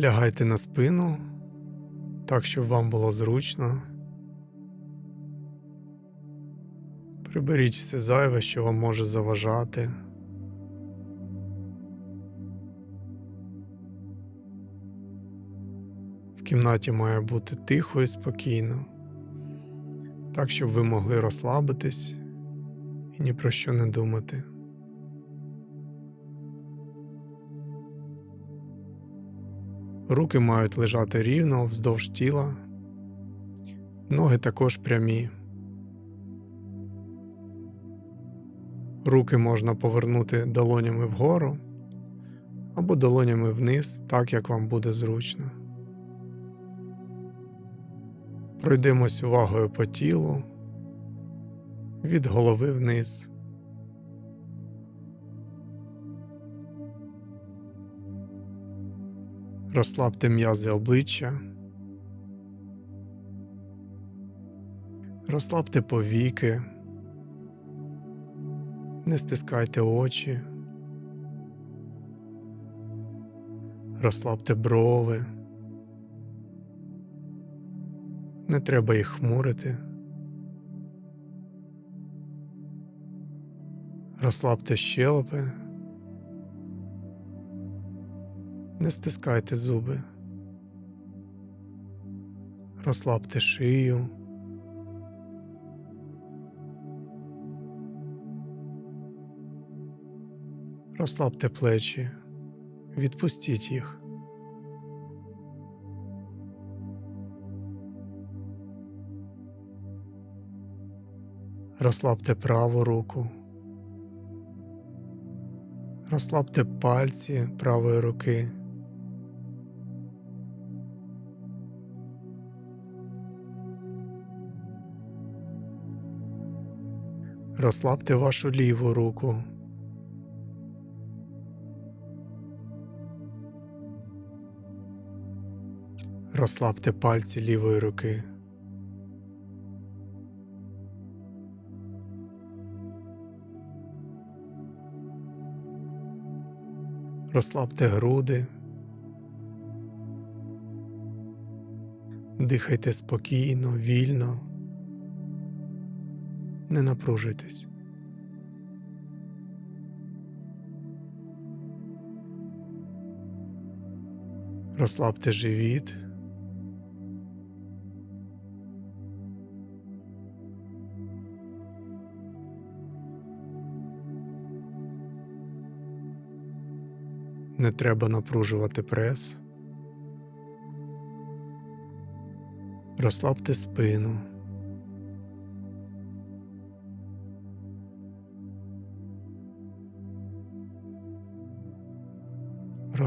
Лягайте на спину, так, щоб вам було зручно. Приберіть все зайве, що вам може заважати. В кімнаті має бути тихо і спокійно, так, щоб ви могли розслабитись і ні про що не думати. Руки мають лежати рівно вздовж тіла, ноги також прямі. Руки можна повернути долонями вгору або долонями вниз, так як вам буде зручно. Пройдемось увагою по тілу від голови вниз. Розслабте м'язи обличчя. Розслабте повіки. Не стискайте очі. Розслабте брови. Не треба їх хмурити. Розслабте щелепи. Не стискайте зуби. Розслабте шию. Розслабте плечі, відпустіть їх. Розслабте праву руку. Розслабте пальці правої руки. Розслабте вашу ліву руку. Розслабте пальці лівої руки. Розслабте груди. Дихайте спокійно, вільно. Не напружуйтесь. Розслабте живіт. Не треба напружувати прес. Розслабте спину.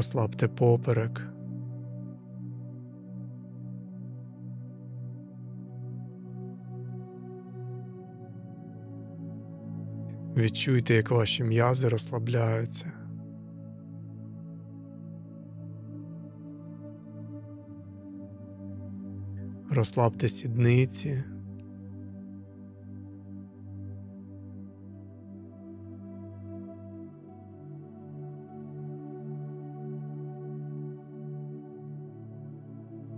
Розслабте поперек. Відчуйте, як ваші м'язи розслабляються. Розслабте сідниці.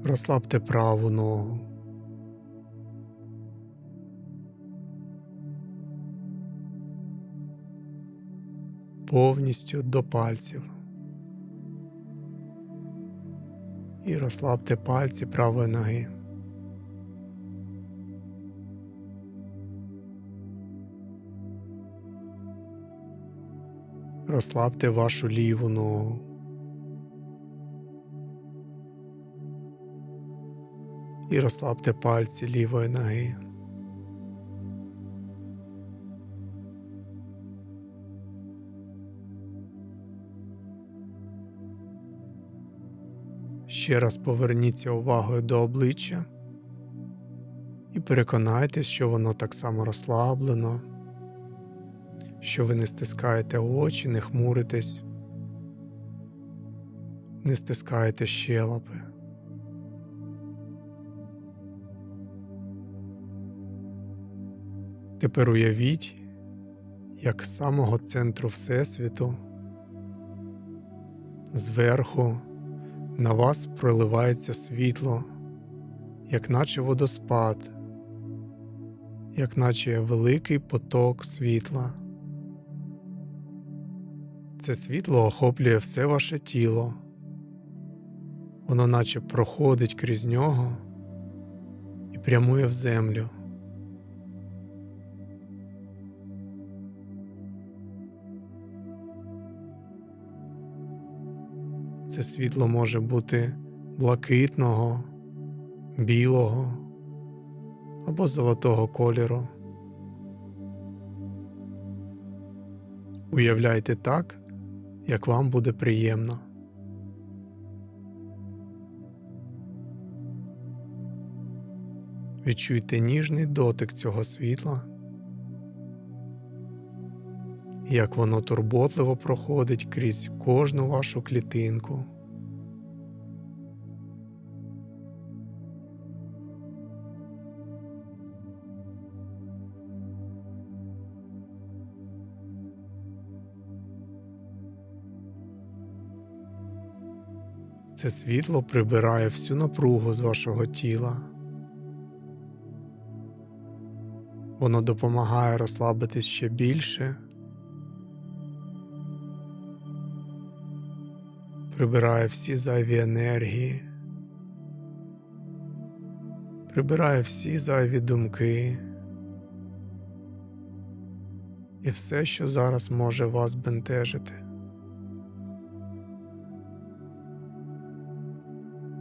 Розслабте праву ногу. Повністю до пальців. І розслабте пальці правої ноги. Розслабте вашу ліву ногу. І розслабте пальці лівої ноги. Ще раз поверніться увагою до обличчя і переконайтесь, що воно так само розслаблено що ви не стискаєте очі, не хмуритесь, не стискаєте щелепи. Тепер уявіть, як з самого центру Всесвіту, зверху на вас проливається світло, як наче водоспад, як наче великий поток світла. Це світло охоплює все ваше тіло, воно наче проходить крізь нього і прямує в землю. Це світло може бути блакитного, білого або золотого кольору. Уявляйте так, як вам буде приємно. Відчуйте ніжний дотик цього світла, як воно турботливо проходить крізь кожну вашу клітинку. Це світло прибирає всю напругу з вашого тіла. Воно допомагає розслабитись ще більше, прибирає всі зайві енергії, прибирає всі зайві думки і все, що зараз може вас бентежити.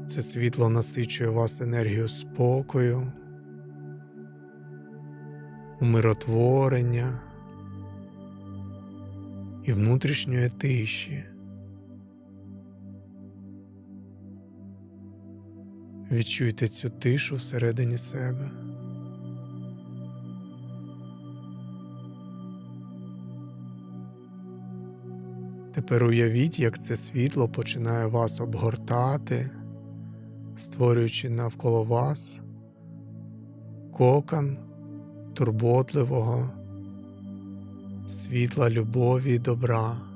Це світло насичує вас енергію спокою, умиротворення і внутрішньої тиші. Відчуйте цю тишу всередині себе. Тепер уявіть, як це світло починає вас обгортати створюючи навколо вас кокон турботливого, світла любові і добра.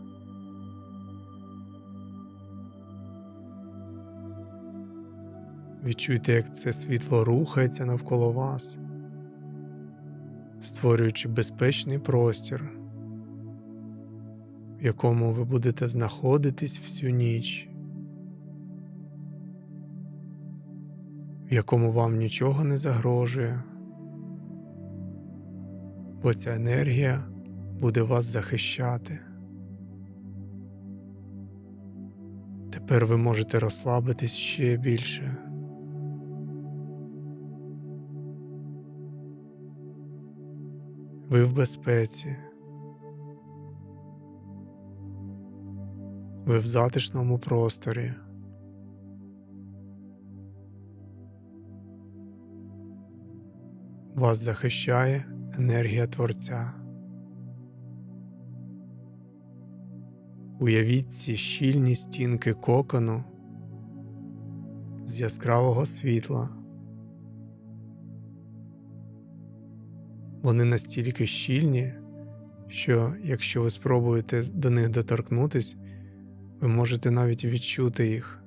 Відчуйте, як це світло рухається навколо вас, створюючи безпечний простір, в якому ви будете знаходитись всю ніч. в якому вам нічого не загрожує, бо ця енергія буде вас захищати. Тепер ви можете розслабитись ще більше. Ви в безпеці. Ви в затишному просторі. Вас захищає енергія Творця. Уявіть ці щільні стінки кокону з яскравого світла. Вони настільки щільні, що якщо ви спробуєте до них доторкнутись, ви можете навіть відчути їх.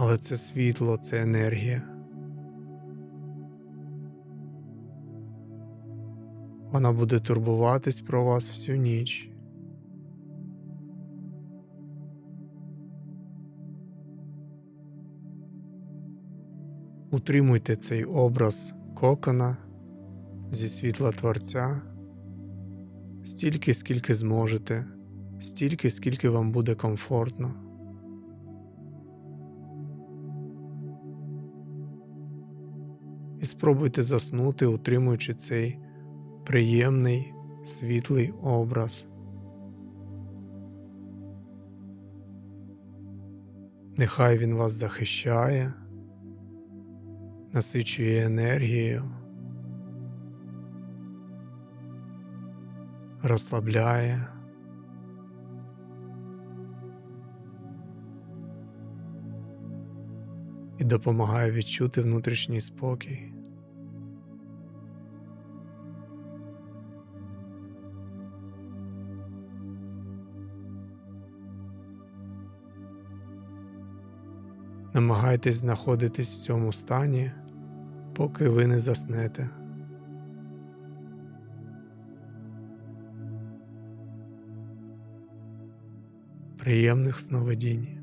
але це світло, це енергія. Вона буде турбуватись про вас всю ніч. Утримуйте цей образ кокона зі світла Творця стільки, скільки зможете, стільки, скільки вам буде комфортно. і спробуйте заснути, утримуючи цей приємний світлий образ. Нехай він вас захищає, насичує енергію, розслабляє. І допомагає відчути внутрішній спокій. Намагайтесь знаходитись в цьому стані поки ви не заснете. Приємних сновидінь.